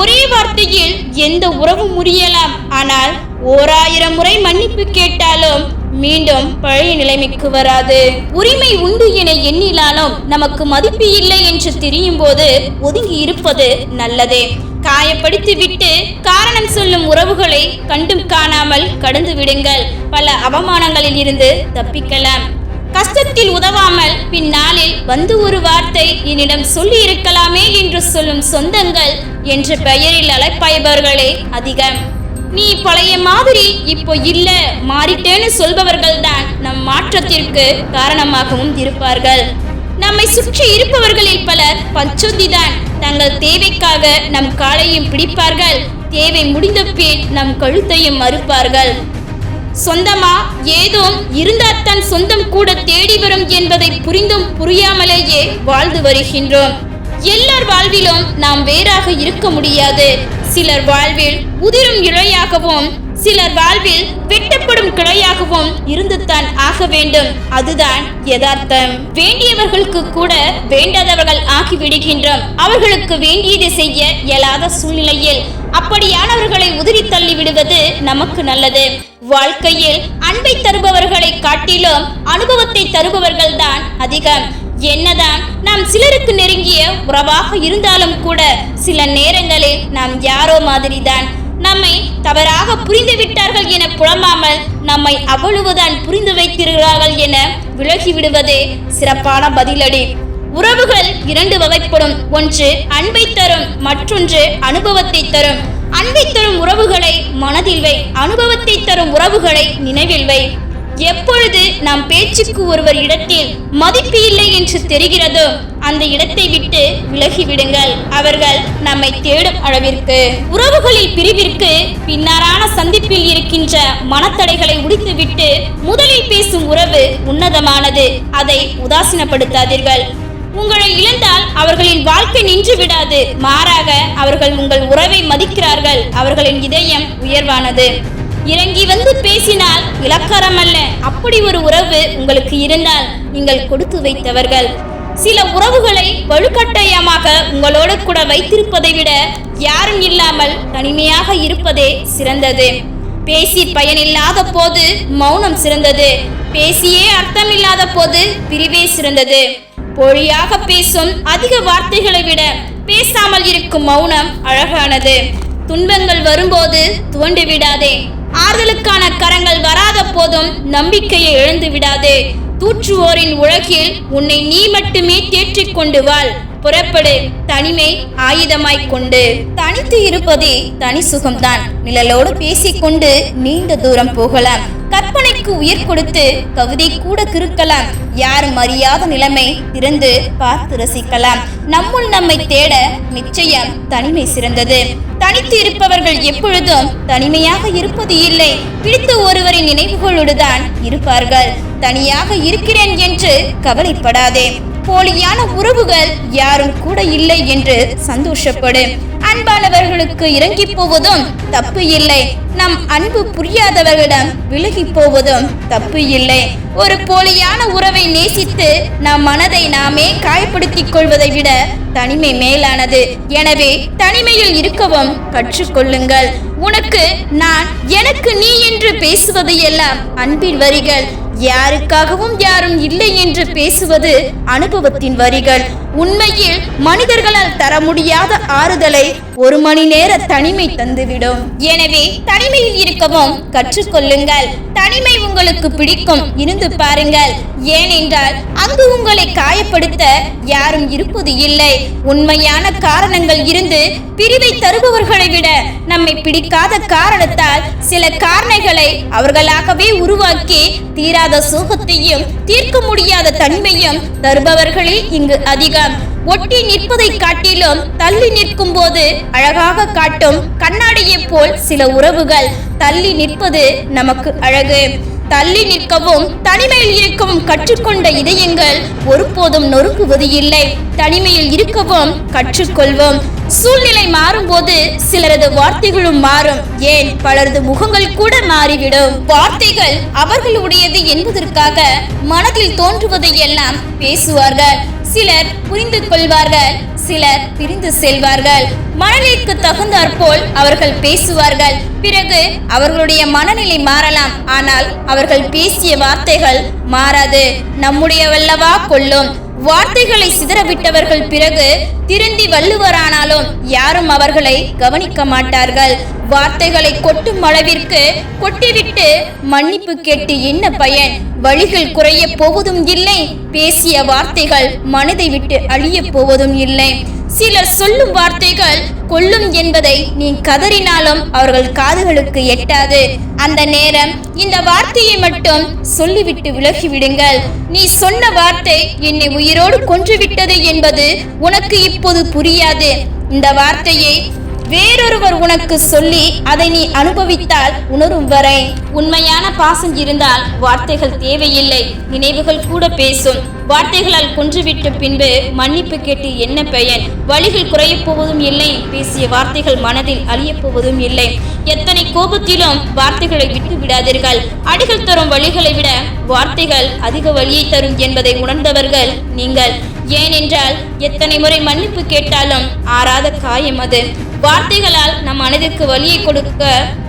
ஒரே வார்த்தையில் எந்த உறவும் முறியலாம். ஆனால் ஓராயிரம் முறை மன்னிப்பு கேட்டாலும் மீண்டும் பழைய நிலைமைக்கு வராது. உரிமை உண்டு என எண்ணினாலும் நமக்கு மதிப்பு இல்லை என்று தெரியும் போது ஒதுங்கி இருப்பது நல்லதே. காயப்படுத்தி விட்டு காரணம் சொல்லும் உறவுகளை கண்டும் காணாமல் கடந்து விடுங்கள். பல அவமானங்களில் இருந்து தப்பிக்கலாம். கஷ்டத்தில் உதவாமல் பின்னாளில் வந்து ஒரு வார்த்தை என்னிடம் சொல்லி இருக்கலாமே என்று சொல்லும் சொந்தங்கள் என்ற பெயரில் அழைப்பாய்பவர்களே அதிகம். நீ பழைய மாதிரி இப்போ இல்ல மாறிட்டேன்னு சொல்பவர்கள் தான் நம் மாற்றத்திற்கு காரணமாகவும் இருப்பார்கள். நம்மை சுற்றி இருப்பவர்களில் பலர் பச்சொந்திதான். தங்கள் தேவைக்காக நம் காலையும் பிடிப்பார்கள். தேவை முடிந்த பின் நம் கழுத்தையும் மறுப்பார்கள் சொந்தமா? ஏதோ இருந்தால் தன் சொந்தம் கூட தேடி வரும் என்பதை புரிந்தும் புரியாமலேயே வாழ்ந்து வருகின்றோம். எல்லார் வாழ்விலும் நாம் வேறாக இருக்க முடியாது. சிலர் வாழ்வில் உதிரும் இழையாகவும் சிலர் வாழ்வில் வெட்டப்படும் கிளையாகவும் இருந்துதான் ஆக வேண்டும். அதுதான் யதார்த்தம். வேண்டியவர்களுக்கு கூட வேண்டாதவர்கள் ஆகிவிடுகின்றோம். அவர்களுக்கு வேண்டியதை செய்ய இயலாத சூழ்நிலையில் அப்படியானவர்களை உதிரி தள்ளி விடுவது நமக்கு நல்லது. வாழ்க்கையில் அன்பை தருபவர்களை காட்டிலும் அனுபவத்தை தருபவர்கள் தான் அதிகம். என்னதான் நாம் சிலருக்கு நெருங்கிய உறவாக இருந்தாலும் கூட சில நேரங்களில் நாம் யாரோ மாதிரிதான் நம்மை தவறாக புரிந்து விட்டார்கள் என புலம்பாமல் நம்மை அவ்வளவுதான் புரிந்து வைத்திருக்கிறார்கள் என விலகி விடுவதே சிறப்பான பதிலடி. உறவுகள் இரண்டு வகைப்படும். ஒன்று அன்பை தரும் மற்றொன்று அனுபவத்தை தரும். அன்பை தரும் உறவுகளை மனதில் வை அனுபவத்தை தரும் உறவுகளை நினைவில் வை. எப்பொழுது நம் பேச்சுக்கு ஒருவர் இடத்தில் மதிப்பு இல்லை என்று தெரிகிறதோ அந்த இடத்தை விட்டு விலகிவிடுங்கள். அவர்கள் நம்மை தேடும் அளவிற்கு. உறவுகளில் பிரிவிற்கு பின்னரான சந்திப்பில் இருக்கின்ற மனத்தடைகளை உடித்துவிட்டு முதலில் பேசும் உறவு உன்னதமானது. அதை உதாசீனப்படுத்தாதீர்கள். உங்களை இழந்தால் அவர்களின் வாழ்க்கை நின்று விடாது. மாறாக அவர்கள் உங்கள் உறவை மதிக்கிறார்கள். அவர்களின் இதயம் உயர்வானது. இறங்கி வந்து பேசினால் இலக்காரம் அல்ல அப்படி ஒரு உறவு உங்களுக்கு இருந்தால் நீங்கள் கொடுத்து வைத்தவர்கள். சில உறவுகளை வலுக்கட்டாயமாக உங்களோடு கூட வைத்திருப்பதை விட யாரும் இல்லாமல் தனிமையாக இருப்பதே சிறந்தது. பேசி பயனில்லாத போது மௌனம் சிறந்தது. பேசியே அர்த்தமில்லாத போது பிரிவே சிறந்தது. பொழியாக பேசும் அதிக வார்த்தைகளை விட பேசாமல் இருக்கும் மௌனம் அழகானது. துன்பங்கள் வரும்போது துவண்டு விடாதே. ஆறுதலுக்கான கரங்கள் வராத போதும் நம்பிக்கையை இழந்து விடாதே தூற்றுவோரின் உலகில் உன்னை நீ மட்டுமே தேற்றிக் கொண்டு வாழ். புறப்படு. தனிமை ஆயுதமாய்க் கொண்டு. தனித்து இருப்பதே தனி சுகம்தான். நிழலோடு பேசிக்கொண்டு நீண்ட தூரம் போகலாம். கற்பனைக்கு உயிர் கொடுத்து கவிதை கூட கிறுக்கலாம் யாரும் அறியாத நிலைமை திறந்து பார்த்து ரசிக்கலாம். நம்முள் நம்மை தேட நிச்சயம் தனிமை சிறந்தது. தனித்து இருப்பவர்கள் எப்பொழுதும் தனிமையாக இருப்பது இல்லை. பிடித்த ஒருவரின் நினைவுகளோடுதான் இருப்பார்கள். தனியாக இருக்கிறேன் என்று கவலைப்படாதே. போலியான உறவுகள் யாரும் கூட இல்லை என்று சந்தோஷப்படு அன்பானவர்களுக்கு இறங்கி போவதும் தப்பு இல்லை. நம் அன்பு புரியாதவர்களிடம் விலகி போவதும் தப்பு இல்லை. ஒரு போலியான உறவை நேசித்து நம் மனதை நாமே காயப்படுத்திக் கொள்வதை விட தனிமை மேலானது. எனவே தனிமையில் இருக்கவும் கற்றுக்கொள்ளுங்கள் உனக்கு நான் எனக்கு நீ என்று பேசுவது எல்லாம் அன்பின் வரிகள். யாருக்காகவும் யாரும் இல்லை என்று பேசுவது அனுபவத்தின் வரிகள். உண்மையில் மனிதர்களால் தர முடியாத ஆறுதலை ஒரு மணி நேர தனிமை தந்துவிடும். எனவே தனிமையில் இருக்கவும் கற்றுக்கொள்ளுங்கள். தனிமை உங்களுக்கு பிடிக்கும். இருந்து பாருங்கள். ஏனென்றால் அங்கு உங்களை காயப்படுத்த யாரும் இருப்பது இல்லை. உண்மையான காரணங்கள் இருந்து பிரிவை தருபவர்களை விட நம்மை பிடிக்காத காரணத்தால் சில காரணைகளை அவர்களாகவே உருவாக்கி தீராத சோகத்தையும் தீர்க்க முடியாத தன்மையும் தருபவர்களே இங்கு அதிகம் ஒட்டி நிற்பதை காட்டிலும் தள்ளி நிற்கும் போது அழகாக காட்டும் கண்ணாடியைப் போல் சில உறவுகள். தள்ளி நிற்பது நமக்கு அழகு. தள்ளி நிற்கவும் தனிமையில் இருக்கவும் கற்றுக்கொண்ட இதயங்கள் ஒருபோதும் நொறுங்குவது இல்லை. தனிமையில் இருக்கவும் கற்றுக்கொள்வோம். சூழ்நிலை மாறும்போது சிலரது வார்த்தைகளும் மாறும். ஏன்? பலரது முகங்கள் கூட மாறிவிடும். வார்த்தைகள் அவர்களுடையது என்பதற்காக மனதில் தோன்றுவதை எல்லாம் பேசுவார்கள். சிலர் புரிந்து கொள்வார்கள் சிலர் பிரிந்து செல்வார்கள். மனநிலைக்கு தகுந்தாற்போல் அவர்கள் பேசுவார்கள். பிறகு அவர்களுடைய மனநிலை மாறலாம். ஆனால் அவர்கள் பேசிய வார்த்தைகள் மாறாது. நம்முடையவல்லவா கொள்ளும். வார்த்தைகளை சிதறவிட்டவர்கள் பிறகு திருந்தி வள்ளுவரானாலும் யாரும் அவர்களை கவனிக்க மாட்டார்கள். வார்த்தைகளை கொட்டும் அளவிற்கு கொட்டிவிட்டு மன்னிப்பு கேட்டு என்ன பயன்? வழிகள் குறைய போவதும் இல்லை பேசிய வார்த்தைகள் மனதை விட்டு அழிய போவதும் இல்லை. சிலர் சொல்லும் வார்த்தைகள் கொல்லும் என்பதை நீ கதறினாலும் அவர்கள் காதுகளுக்கு எட்டாது. அந்த நேரம் இந்த வார்த்தையை மட்டும் சொல்லிவிட்டு விலகி விடுங்கள் நீ சொன்ன வார்த்தை என்னை உயிரோடு கொன்றுவிட்டது என்பது உனக்கு இப்போது புரியாது. இந்த வார்த்தையை வேறொருவர் உனக்கு சொல்லி அதை நீ அனுபவித்தால் உணரும் வரை. உண்மையான பாசம் இருந்தால் வார்த்தைகள் தேவையில்லை. நினைவுகள் கூட பேசும். வார்த்தைகளால் கொன்றுவிட்ட பின்பு மன்னிப்பு கேட்டு என்ன பெயன்? வழிகள் குறையப் போவதும் இல்லை. பேசிய வார்த்தைகள் மனதில் அழியப் போவதும் இல்லை. எத்தனை கோபத்திலும் வார்த்தைகளை விட்டு விடாதீர்கள். அடிகள் தரும் வழிகளை விட வார்த்தைகள் அதிக வழியை தரும் என்பதை உணர்ந்தவர்கள் நீங்கள். ஏனென்றால் எத்தனை முறை மன்னிப்பு கேட்டாலும் ஆறாத காயம் அது. வார்த்தைகளால் நம் மனதிற்கு வழியை கொடுக்க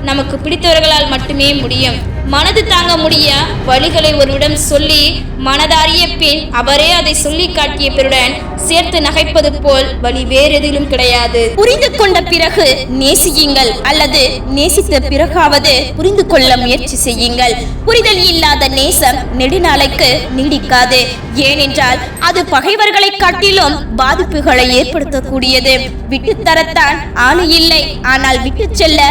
நமக்கு பிடித்தவர்களால் மட்டுமே முடியும். மனது தாங்க முடிய வழிகளை ஒருவிடம் சொல்லி மனதாரிய பின் அவரே அதை சொல்லி காட்டிய பிறருடன் சேர்த்து நகைப்பது போல் வழி வேறெதிலும் கிடையாது. புரிந்து கொண்ட பிறகு நேசியுங்கள் அல்லது நேசித்த பிறகாவது புரிந்து கொள்ள முயற்சி செய்யுங்கள். புரிதல் இல்லாத நேசம் நெடுநாளைக்கு நீடிக்காது. ஏனென்றால் அது பகைவர்களை காட்டிலும் பாதிப்புகளை ஏற்படுத்தக்கூடியது. விட்டுத்தரத்தான் ஆளு இல்லை. ஆனால் விட்டு செல்ல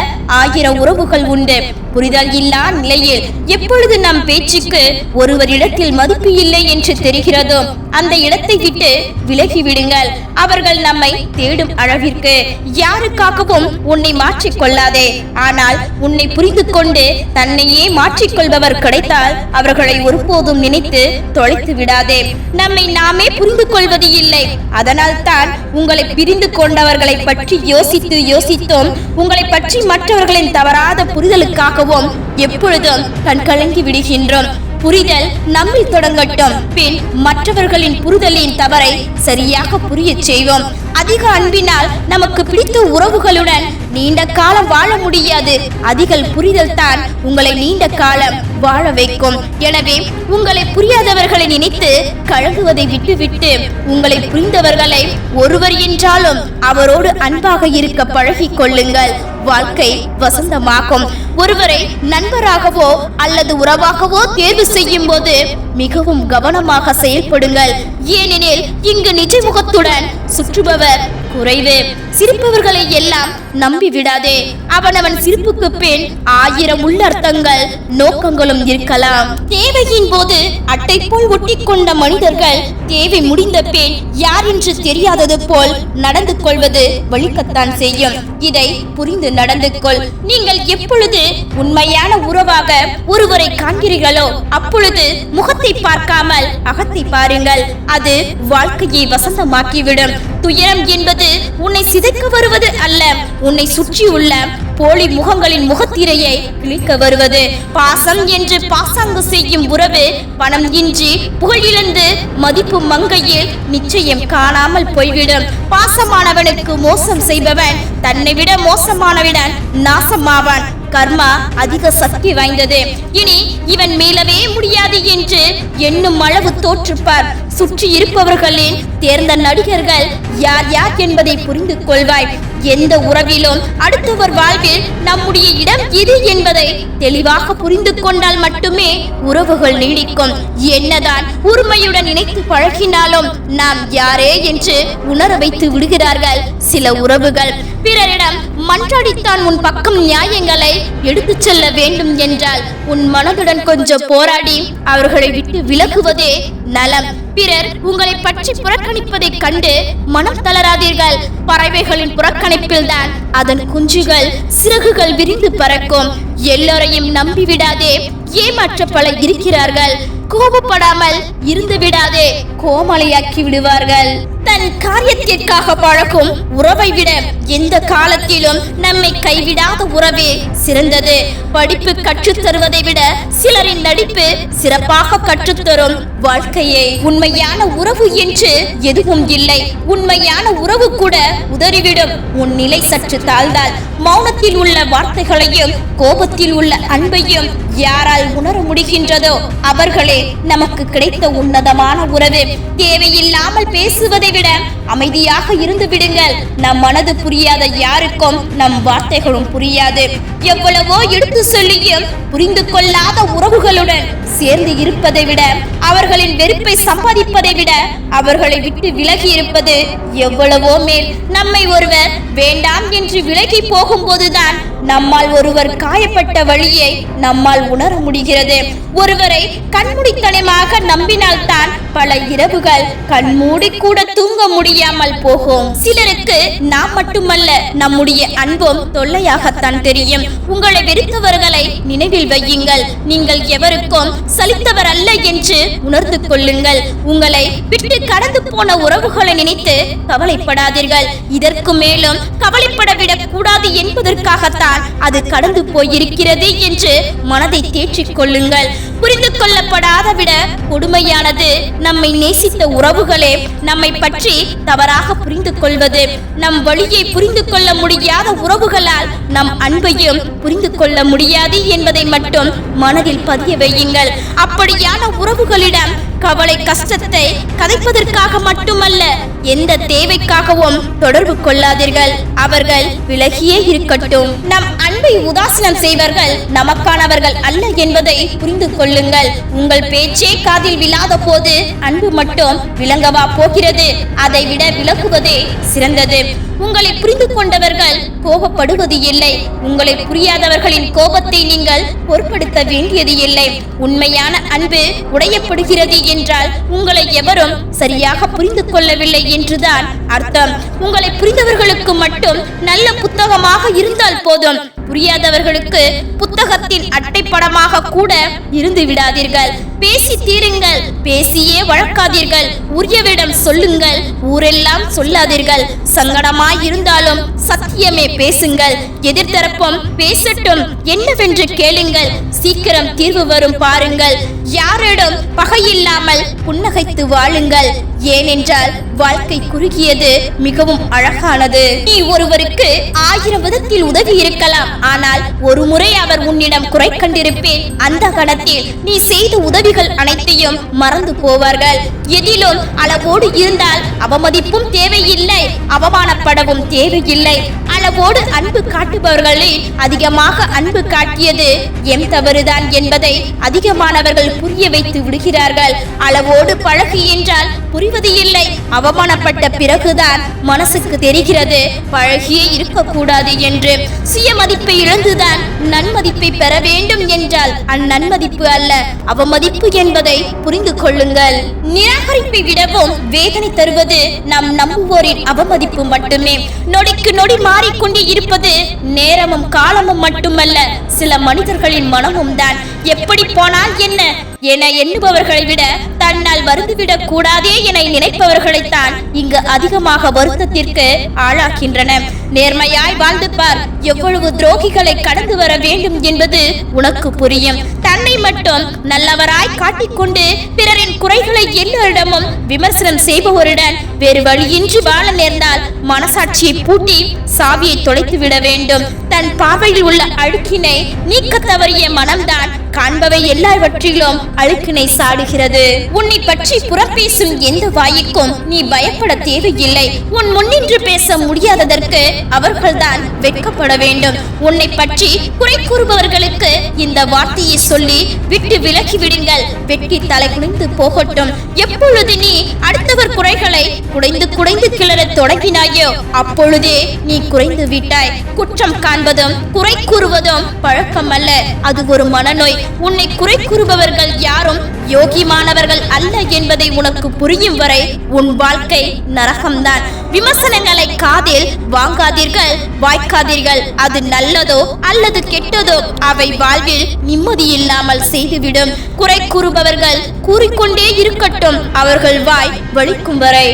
ஆயிரம் உறவுகள் உண்டு. புரிதல் இல்லா நிலையில் எப்பொழுது நம் பேச்சுக்கு ஒருவரிடத்தில் மதிப்பு இல்லை என்று தெரிகிறதோ அந்த இடத்தை விட்டு விலகி விடுங்கள் அவர்கள் நம்மை தேடும் அளவிற்கு யாருக்காகவும் உன்னை மாற்றிக் கொள்ளாதே. ஆனால் உன்னை புரிந்து கொண்டு தன்னையே மாற்றிக்கொள்பவர் கிடைத்தால் அவர்களை ஒருபோதும் நினைத்து தொலைத்து விடாதே. நம்மை நாமே புரிந்து கொள்வது இல்லை. அதனால் தான் உங்களை பிரிந்து கொண்டவர்களை பற்றி யோசித்து யோசித்தும். உங்களை பற்றி மற்றவர்களின் தவறாத புரிதலுக்காகவும் எப்பொழுதும் கண் கலங்கி விடுகின்றோம். புரிதல் நம்மில் தொடங்கட்டும். பின் மற்றவர்களின் புரிதலின் தவறை சரியாக புரியச் செய்வோம். அதிக அன்பினால் நமக்கு பிடித்த உறவுகளுடன் நீண்ட காலம் வாழ முடியாது. அதிக புரிதல் தான் உங்களை நீண்ட காலம் வாழ வைக்கும். எனவே உங்களை புரியாதவர்களை நினைத்து கழகுவதை விட்டுவிட்டு உங்களை புரிந்தவர்களை ஒருவர் என்றாலும் அவரோடு அன்பாக இருக்க பழகிக் கொள்ளுங்கள். வாழ்க்கை வசந்தமாகும். ஒருவரை நண்பராகவோ அல்லது உறவாகவோ தேர்வு செய்யும் போது மிகவும் கவனமாக செயல்படுங்கள். ஏனெனில் இங்கு நிஜ முகத்துடன் சுற்றுபவர் குறைவு. சிரிப்பவர்களை எல்லாம் நம்பி விடாதே. அவனவன் சிரிப்புக்கு பின் ஆயிரம் உள்ளர்த்தங்கள் நோக்கங்களும் இருக்கலாம். தேவையின் போது அட்டை போல் ஒட்டி கொண்ட மனிதர்கள் தேவை முடிந்த பின் யார் என்று தெரியாதது போல் நடந்து கொள்வது வலிக்கத்தான் செய்யும். இதை புரிந்து நடந்து கொள். நீங்கள் எப்பொழுது உண்மையான உறவாக ஒருவரை காண்கிறீர்களோ அப்பொழுது முகத்தை பார்க்காமல் அகத்தை பாருங்கள். அது வாழ்க்கையை வசந்தமாக்கிவிடும். துயரம் என்பது உன்னை சிதைக்க வருவது அல்ல. உன்னை சுற்றியுள்ள போலி முகங்களின் முகத்திரையை கிழிக்க வருவது. பாசம் என்று பாசாங்கு செய்யும் உறவு பணம் இன்றி புகழிழந்து மதிப்பு மங்கையில் நிச்சயம் காணாமல் போய்விடும். பாசமானவனுக்கு மோசம் செய்பவன் தன்னை விட மோசமானவிடன் நாசமாவான். கர்மா அதிக சக்தி வாய்ந்தது. இனி இவன் மீளவே முடியாது என்று எண்ணும் அளவு தோற்றுப்பார். சுற்றி இருப்பவர்களின் தேர்ந்த நடிகர்கள் யார் யார் என்பதை புரிந்து கொள்வாய். எந்த உறவிலும் அடுத்தவர் வாழ்வில் நம்முடைய இடம் இது என்பதை தெளிவாக புரிந்து கொண்டால் மட்டுமே உறவுகள் நீடிக்கும். என்னதான் உரிமையுடன் இணைத்து பழகினாலும் நாம் யாரே என்று உணர வைத்து விடுகிறார்கள் சில உறவுகள். பிறரிடம் மன்றாடித்தான் உன் பக்கம் நியாயங்களை எடுத்துச் செல்ல வேண்டும் என்றால் உன் மனதுடன் கொஞ்சம் போராடி அவர்களை விட்டு விலகுவதே நலம். பிறர் உங்களை பற்றி புறக்கணிப்பதைக் கண்டு மனம் தளராதீர்கள். பறவைகளின் புறக்கணிப்பில் தான் அதன் குஞ்சுகள் சிறகுகள் விரிந்து பறக்கும். எல்லோரையும் நம்பி விடாதே ஏமாற்ற பல இருக்கிறார்கள். கோபப்படாமல் இருந்து விடாதே. கோமலையாக்கி விடுவார்கள். தன் காரியத்திற்காக பழகும் உறவை விட எந்த காலத்திலும் நம்மை கைவிடாத உறவே சிறந்தது. படிப்பு கற்றுத்தருவதை விட சிலரின் நடிப்பு சிறப்பாக கற்றுத்தரும் வாழ்க்கையே உண்மையான உறவு என்று எதுவும் இல்லை. உண்மையான உறவு கூட உதறிவிடும். உன் நிலை சற்று தாழ்ந்தால் மௌனத்தில் உள்ள வார்த்தைகளையும் கோபத்தில் உள்ள அன்பையும் யாரால் உணர முடிகின்றதோ அவர்களே நமக்கு கிடைத்த உன்னதமான உறவு. தேவையில்லாமல் பேசுவதை விட அமைதியாக இருந்து விடுங்கள். நம் மனது புரியாத யாருக்கும் நம் வார்த்தைகளும் புரியாது. எவ்வளவோ எடுத்து சொல்லியும் புரிந்து கொள்ளாத உறவுகளுடன் சேர்ந்து இருப்பதை விட அவர்களின் வெறுப்பை சம்பாதிப்பதை விட அவர்களை விட்டு விலகி இருப்பது எவ்வளவோ மேல் நம்மை ஒருவர் வேண்டாம் என்று விலகி போகும்போதுதான் நம்மால் ஒருவர் காயப்பட்ட வழியை நம்மால் உணர முடிகிறது. ஒருவரை கண்மூடித்தனமாக நம்பினால்தான் பல இரவுகள் கண்மூடி கூட தூங்க முடியாமல் போகும். சிலருக்கு நாம் மட்டுமல்ல நம்முடைய அன்பும் தொல்லையாகத்தான் தெரியும். உங்களை வெறுத்தவர்களை நினைவில் வையுங்கள். நீங்கள் எவருக்கும் சலித்தவர் அல்ல என்று உணர்ந்து கொள்ளுங்கள். உங்களை விட்டு கடந்து போன உறவுகளை நினைத்து கவலைப்படாதீர்கள். இதற்கு மேலும் கவலைப்படவிடக் கூடாது என்பதற்காகத்தான் அது கடந்து போயிருக்கிறது என்று மனதை தேற்றிக் கொள்ளுங்கள். புரிந்து கொள்ளப்படாத விட கொடுமையானது நம்மை நேசித்த உறவுகளே நம்மை பற்றி தவறாக புரிந்து கொள்வது. நம் வழியை புரிந்து கொள்ள முடியாத உறவுகளால் நம் அன்பையும் புரிந்து கொள்ள முடியாது என்பதை மட்டும் மனதில் பதிய வையுங்கள். அப்படியான உறவுகளிடம் கவலை கஷ்டத்தை கதைப்பதற்காக மட்டுமல்ல எந்த தேவைக்காகவும் தொடர்பு கொள்ளாதீர்கள். அவர்கள் விலகியே இருக்கட்டும். நம் அன்பை உதாசீனம் செய்வர்கள் நமக்கானவர்கள் அல்ல என்பதை புரிந்து கொள்ளுங்கள். உங்கள் பேச்சே காதில் விழாத போது அன்பு மட்டும் விளங்கவா போகிறது. அதை விட விலகுவதே சிறந்தது. உங்களை புரிந்து கொண்டவர்கள் கோபப்படுவது இல்லை. உங்களை புரியாதவர்களின் கோபத்தை நீங்கள் பொருட்படுத்த வேண்டியது இல்லை. உண்மையான அன்பு உடையப்படுகிறது என்றால் உங்களை எவரும் சரியாக புரிந்து கொள்ளவில்லை என்றுதான் அர்த்தம். உங்களை புரிந்தவர்களுக்கு மட்டும் நல்ல புத்தகமாக இருந்தால் போதும். புரியாதவர்களுக்கு புத்தகத்தின் அட்டைப்படமாக கூட இருந்து விடாதீர்கள். பேசி தீருங்கள். பேசியே வழக்காதீர்கள். உரியவிடம் சொல்லுங்கள். ஊரெல்லாம் சொல்லாதீர்கள். சங்கடமாய் இருந்தாலும் சத்தியமே பேசுங்கள். எதிர்த்தரப்பும் பேசட்டும். என்னவென்று கேளுங்கள். சீக்கிரம் தீர்வு வரும் பாருங்கள். யாரிடம் பகையில்லாமல் புன்னகைத்து வாழுங்கள். ஏனென்றால் வாழ்க்கை குறுகியது மிகவும் அழகானது. நீ ஒருவருக்கு ஆயிரம் விதத்தில் உதவி இருக்கலாம். ஆனால் ஒரு முறை அவர் உன்னிடம் குறை கண்டிருப்பேன். அந்த கணத்தில் நீ செய்த உதவிகள் அனைத்தையும் மறந்து போவார்கள். எதிலும் அளவோடு இருந்தால் அவமதிப்பும் தேவையில்லை அவமானப்படவும் தேவையில்லை. அளவோடு அன்பு காட்டுபவர்களில் அதிகமாக அன்பு காட்டியது எம் தவறுதான் என்பதை அதிகமானவர்கள் புரிய வைத்து விடுகிறார்கள். அளவோடு பழகு என்றால் புரிவது இல்லை அவமானப்பட்ட பிறகுதான் மனசுக்கு தெரிகிறது. பழகியே இருக்கக்கூடாது என்று சுயமதிப்பை இழந்துதான் நன்மதிப்பை பெற வேண்டும் என்றால் அந்நன்மதிப்பு அல்ல அவமதிப்பு என்பதை புரிந்து கொள்ளுங்கள். நிராகரிப்பை விடவும் வேதனை தருவது நம் நம்புவோரின் அவமதிப்பு மட்டுமே. நொடிக்கு நொடி மாறிக்கொண்டே இருப்பது நேரமும் காலமும் மட்டுமல்ல சில மனிதர்களின் மனமும் தான். எப்படி போனால் என்ன? என எண்ணுபவர்களை விட தன்னால் வருந்துவிடக் கூடாதே என நினைப்பவர்களைத்தான் இங்கு அதிகமாக வருத்தத்திற்கு ஆளாக்கின்றன. நேர்மையாய் வாழ்ந்து பார் எவ்வளவு துரோகிகளை கடந்து வர வேண்டும் என்பது உனக்கு புரியும். தன்னை மட்டும் நல்லவராய் காட்டிக்கொண்டு பிறரின் குறைகளை எல்லோரிடமும் விமர்சனம் செய்பவருடன் வேறு வழியின்றி வாழ நேர்ந்தால் மனசாட்சியை பூட்டி சாவியை தொலைத்து விட வேண்டும். தன் பார்வையில் உள்ள அழுக்கினை நீக்க தவறிய மனம்தான் காண்பவை எல்லாவற்றிலும் அழுக்கினை சாடுகிறது. உன்னை பற்றி புறப்பேசும் எந்த வாய்க்கும் நீ பயப்பட தேவையில்லை. உன் முன்னின்று பேச முடியாததற்கு அவர்கள்தான் வெட்கப்பட வேண்டும். உன்னை பற்றி குறை கூறுபவர்களுக்கு இந்த வார்த்தையை சொல்லி விட்டு விலகி விடுங்கள். வெட்டி தலை குனிந்து போகட்டும். எப்பொழுது நீ அடுத்தவர் குறைகளை குடைந்து குடைந்து கிளற தொடங்கினாயோ அப்பொழுதே நீ குறைந்து விட்டாய். குற்றம் காண்பதும் குறை கூறுவதும் பழக்கம் அல்ல அது ஒரு மனநோய். உன்னை குறை கூறுபவர்கள் யாரும் யோகிமானவர்கள் அல்ல என்பதை உனக்கு புரியும் வரை உன் வாழ்க்கை நரகம்தான். விமர்சனங்களை காதில் வாங்காதீர்கள் வாய்க்காதீர்கள். அது நல்லதோ அல்லது கெட்டதோ அவை வாழ்வில் நிம்மதி இல்லாமல் செய்துவிடும். குறை கூறுபவர்கள் கூறிக்கொண்டே இருக்கட்டும் அவர்கள் வாய் வலிக்கும் வரை.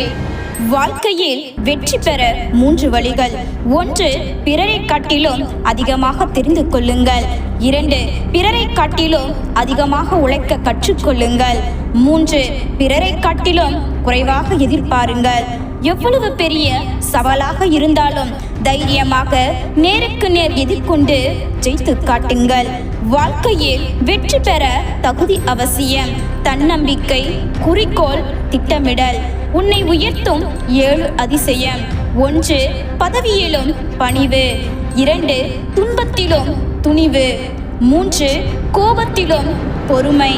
வாழ்க்கையில் வெற்றி பெற மூன்று வழிகள். ஒன்று பிறரை காட்டிலும் அதிகமாக தெரிந்து கொள்ளுங்கள். இரண்டு பிறரை காட்டிலும் அதிகமாக உழைக்க கற்றுக்கொள்ளுங்கள். மூன்று பிறரை காட்டிலும் குறைவாக எதிர்பாருங்கள். எவ்வளவு பெரிய சவாலாக இருந்தாலும் தைரியமாக நேருக்கு நேர் எதிர்கொண்டு ஜெயித்து காட்டுங்கள். வாழ்க்கையில் வெற்றி பெற தகுதி அவசியம். தன்னம்பிக்கை குறிக்கோள் திட்டமிடல். உன்னை உயர்த்தும் ஏழு அதிசயம். ஒன்று பதவியிலும் பணிவு. இரண்டு துன்பத்திலும் துணிவு. மூன்று கோபத்திலும் பொறுமை.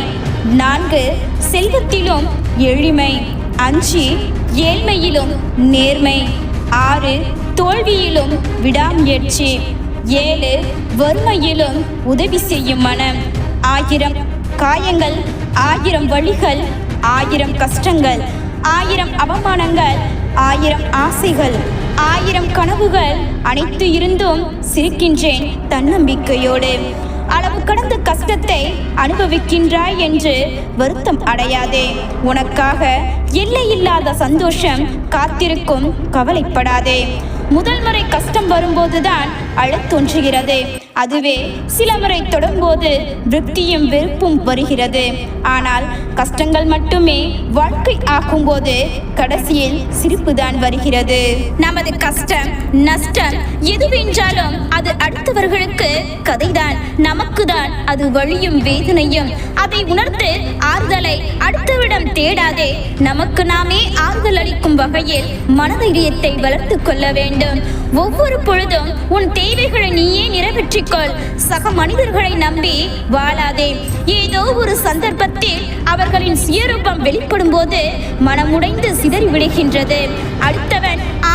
நான்கு செல்வத்திலும் எளிமை. அஞ்சு ஏழ்மையிலும் நேர்மை. ஆறு தோல்வியிலும் விடாமுயற்சி. ஏழு வறுமையிலும் உதவி செய்யும் மனம். ஆயிரம் காயங்கள் ஆயிரம் வழிகள் ஆயிரம் கஷ்டங்கள். ஆயிரம் அவமானங்கள் ஆயிரம் ஆசைகள் ஆயிரம் கனவுகள் அனைத்து இருந்தும் சிரிக்கின்றேன் தன்னம்பிக்கையோடு. அளவு கடந்த கஷ்டத்தை அனுபவிக்கின்றாய் என்று வருத்தம் அடையாதே. உனக்காக எல்லையில்லாத சந்தோஷம் காத்திருக்கும் கவலைப்படாதே. முதல் முறை கஷ்டம் வரும்போதுதான் அழத் தோன்றுகிறது அதுவே சில முறை தொடும்போது விருத்தியும் வெறுப்பும் வருகிறது. ஆனால் கஷ்டங்கள் மட்டுமே வாழ்க்கை ஆக்கும்போது கடைசியில் சிரிப்புதான் வருகிறது. நமது கஷ்டம் நஷ்டம் எதுவென்றாலும் அது அடுத்தவர்களுக்கு கதைதான். நமக்குதான் அது வழியும் வேதனையும். அதை உணர்ந்து ஆறுதலை அடுத்தவிடம் தேடாதே நமக்கு நாமே ஆறுதல் அளிக்கும் வகையில் மனதைரியத்தை வளர்த்து கொள்ள வேண்டும். ஒவ்வொரு பொழுதும் உன் தேவைகளை நீயே நிறைவேற்றிக்கொள். சக மனிதர்களை நம்பி வாழாதே. ஏதோ ஒரு சந்தர்ப்பத்தில் அவர்களின் சுயரூபம் வெளிப்படும் போது மனமுடைந்து சிதறி விடுகின்றது. அடுத்த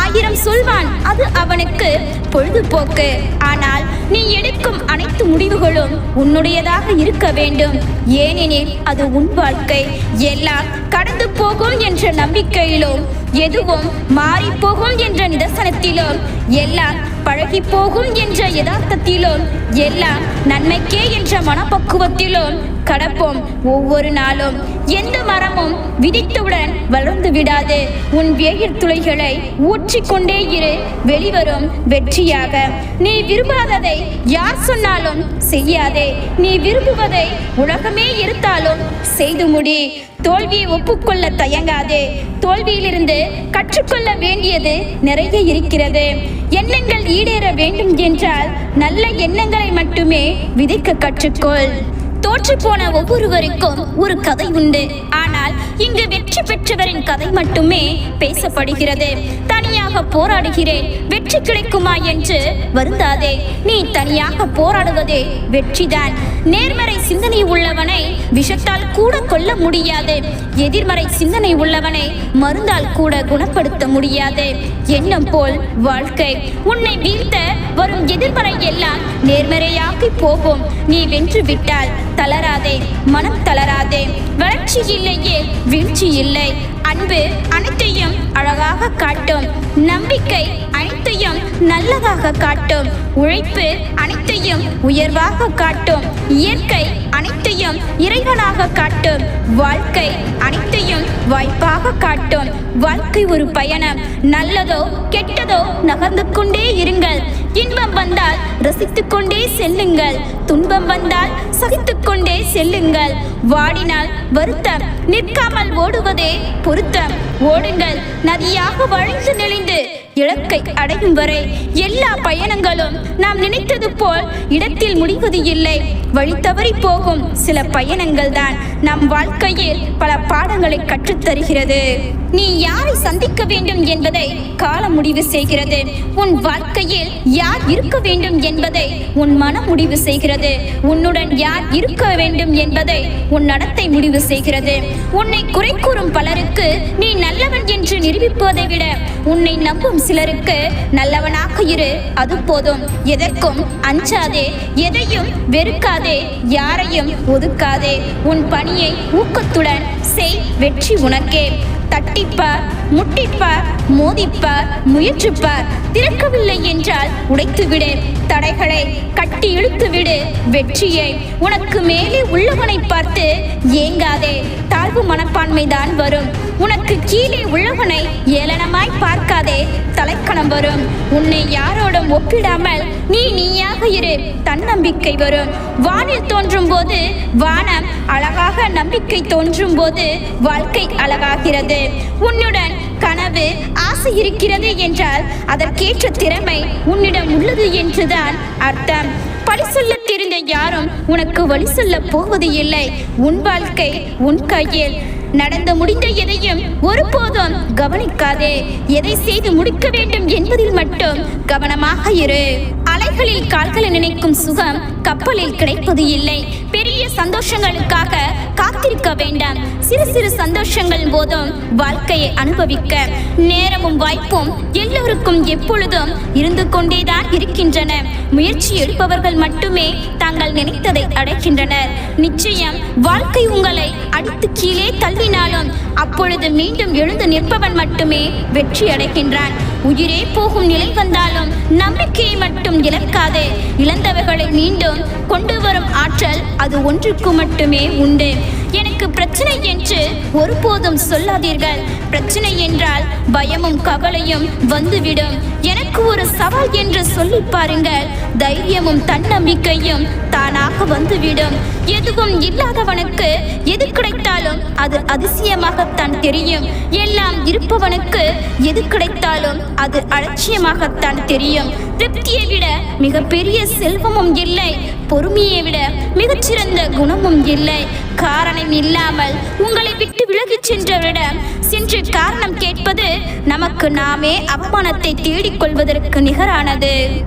ஆயிரம் சொல்வான். அது அவனுக்கு பொழுதுபோக்கு. ஆனால் நீ எடுக்கும் அனைத்து முடிவுகளும் உன்னுடையதாக இருக்க வேண்டும். ஏனெனில் அது உன் வாழ்க்கை. எல்லாம் கடந்து போகும் என்ற நம்பிக்கையிலும் எதுவும் மாறி போகும் என்ற நிதர்சனத்திலும் எல்லாம் பழகி போகும் என்ற யதார்த்தத்திலும் எல்லாம் நன்மைக்கே என்ற மனப்பக்குவத்திலும் கடப்போம் ஒவ்வொரு நாளும். எந்த மரமும் விதித்தவுடன் வளர்ந்து விடாது. உன் வேயிர் துளைகளை ஊற்றிக்கொண்டே இரு. வெளிவரும் வெற்றியாக. நீ விரும்பாததை யார் சொன்னாலும் செய்யாதே. நீ விரும்புவதை உலகமே இருந்தாலும் செய்து முடி. தோல்வியை ஒப்புக்கொள்ள தயங்காதே. தோல்வியிலிருந்து கற்றுக்கொள்ள வேண்டியது நிறைய இருக்கிறது. எண்ணங்கள் ஈடேற வேண்டும் என்றால் நல்ல எண்ணங்களை மட்டுமே விதிக்க கற்றுக்கொள். தோற்று போன ஒவ்வொருவருக்கும் ஒரு கதை உண்டு. ஆனால் இங்கு வெற்றி பெற்றவரின் கதை மட்டுமே பேசப்படுகிறது. தனியாக போராடுகிறேன் வெற்றி கிடைக்குமா என்று வருந்தாதே. நீ தனியாக போராடுவதே வெற்றிதான். நேர்மறை சிந்தனை உள்ளவனை விஷத்தால் கூட கொல்ல முடியாது. எதிர்மறை சிந்தனை உள்ளவனை மருந்தால் கூட குணப்படுத்த முடியாது. எண்ணம் போல் வாழ்க்கை. உன்னை வீழ்த்த வரும் எதிர்மறை எல்லாம் நேர்மறையாக்கி போகும். நீ வென்று விட்டால் தளராதே மனம் தளராதே. வளர்ச்சி இல்லையே வீழ்ச்சி இல்லை. அன்பு அனைத்தையும் அழகாக காட்டும். நம்பிக்கை அனைத்தையும் நல்லதாக காட்டும். உழைப்பு அனைத்தையும் உயர்வாக காட்டும். இயற்கை அனைத்தையும் இறைவனாக காட்டும். வாழ்க்கை அனைத்தையும் வாய்ப்பாக காட்டும். வாழ்க்கை ஒரு பயணம். நல்லதோ கெட்டதோ நகர்ந்து கொண்டே இருங்கள். இன்பம் வந்தால் ரசித்து கொண்டே செல்லுங்கள். துன்பம் வந்தால் சகித்து கொண்டே செல்லுங்கள். வாடினால் வருத்தம். நிற்காமல் ஓடுவதே பொருத்தம் ஓடுங்கள். நதியாக வழிந்து நெளிந்து இலக்கை அடையும் வரை எல்லா பயணங்களும் நாம் நினைத்தது போல் இடத்தில் முடிவது இல்லை. வழி தவறி போகும் சில பயணங்கள் தான் நம் வாழ்க்கையில் பல பாடங்களை கற்றுத்தருகிறது. நீ யாரை சந்திக்க வேண்டும் என்பதை காலம் முடிவு செய்கிறது. உன் வாழ்க்கையில் யார் இருக்க வேண்டும் என்பதை உன் மனம் முடிவு செய்கிறது. உன்னுடன் யார் இருக்க வேண்டும் என்பதை உன் நடத்தை முடிவு செய்கிறது. உன்னை குறை கூறும் பலருக்கு நீ நல்லவன் என்று நிரூபிப்பதை விட உன்னை நம்பும் சிலருக்கு நல்லவனாக இரு அது போதும். எதற்கும் அஞ்சாதே எதையும் வெறுக்காதே யாரையும் ஒதுக்காதே. உன் பணியை ஊக்கத்துடன் செய் வெற்றி உனக்கே. தட்டிப்பார் முட்டிப்பார் மோதிப்பார் முயற்சிப்பார் திறக்கவில்லை என்றால் உடைத்துவிடு. தடைகளை கட்டி இழுத்துவிடு. வெற்றியை உனக்கு மேலே உள்ளவனை பார்த்து ஏங்காதே. தாழ்வு மனப்பான்மைதான் வரும். உனக்கு கீழே உள்ளவனை ஏளனமாய் பார்க்காதே. தலைக்கணம் வரும். உன்னை யாரோடும் ஒப்பிடாமல் நீ நீயாக இரு. தன்னம்பிக்கை வரும். வானில் தோன்றும் போது வானம் அழகாக நம்பிக்கை தோன்றும் போது வாழ்க்கை அழகாகிறது. உன்னுடன் கனவு ஆசை இருக்கிறது என்றால் அதற்கேற்ற திறமை உன்னிடம் உள்ளது என்றுதான் அர்த்தம். பழி சொல்ல தெரிந்த யாரும் உனக்கு வழி சொல்ல போவது இல்லை. உன் வாழ்க்கை உன் கையில். நடந்து முடிந்த எதையும் ஒருபோதும் கவனிக்காதே. எதை செய்து முடிக்க வேண்டும் என்பதில் மட்டும் கவனமாக இரு. கைகளில் கால்களை நினைக்கும் சுகம் கப்பலில் கிடைப்பது இல்லை. பெரிய சந்தோஷங்களுக்காக காத்திருக்க வேண்டாம். சிறு சிறு சந்தோஷங்கள் போதும் வாழ்க்கையை அனுபவிக்க. நேரமும் வாய்ப்பும் எல்லோருக்கும் எப்பொழுதும் இருந்து கொண்டேதான் இருக்கின்றன. முயற்சி எடுப்பவர்கள் மட்டுமே தாங்கள் நினைத்ததை அடைகின்றனர். நிச்சயம் வாழ்க்கை உங்களை அடித்து கீழே தள்ளினாலும் அப்பொழுது மீண்டும் எழுந்து நிற்பவன் மட்டுமே வெற்றி அடைகின்றான். உயிரே போகும் நிலை வந்தாலும் நம்பிக்கையை மட்டும் இழக்காதே. இழந்தவர்களை மீண்டும் கொண்டு வரும் ஆற்றல் அது ஒன்றுக்கு மட்டுமே உண்டு. எனக்கு பிரச்சனை என்று ஒருபோதும் சொல்லாதீர்கள். பிரச்சனை என்றால் பயமும் கவலையும் வந்துவிடும். எனக்கு ஒரு சவால் என்று சொல்லி பாருங்கள். தைரியமும் தன்னம்பிக்கையும் தானாக வந்துவிடும். எதுவும் இல்லாதவனுக்கு எது கிடைத்தாலும் அது அதிசயமாகத்தான் தெரியும். எல்லாம் இருப்பவனுக்கு எது கிடைத்தாலும் அது அலட்சியமாகத்தான் தெரியும். திருப்தியை விட மிகப்பெரிய செல்வமும் இல்லை பொறுமையை விட மிகச்சிறந்த குணமும் இல்லை. காரணம் இல்லாமல் உங்களை விட்டு விலகிச் சென்றவரிடம் சென்று காரணம் கேட்பது நமக்கு நாமே அவமானத்தை தேடிக்கொள்வதற்கு நிகரானது.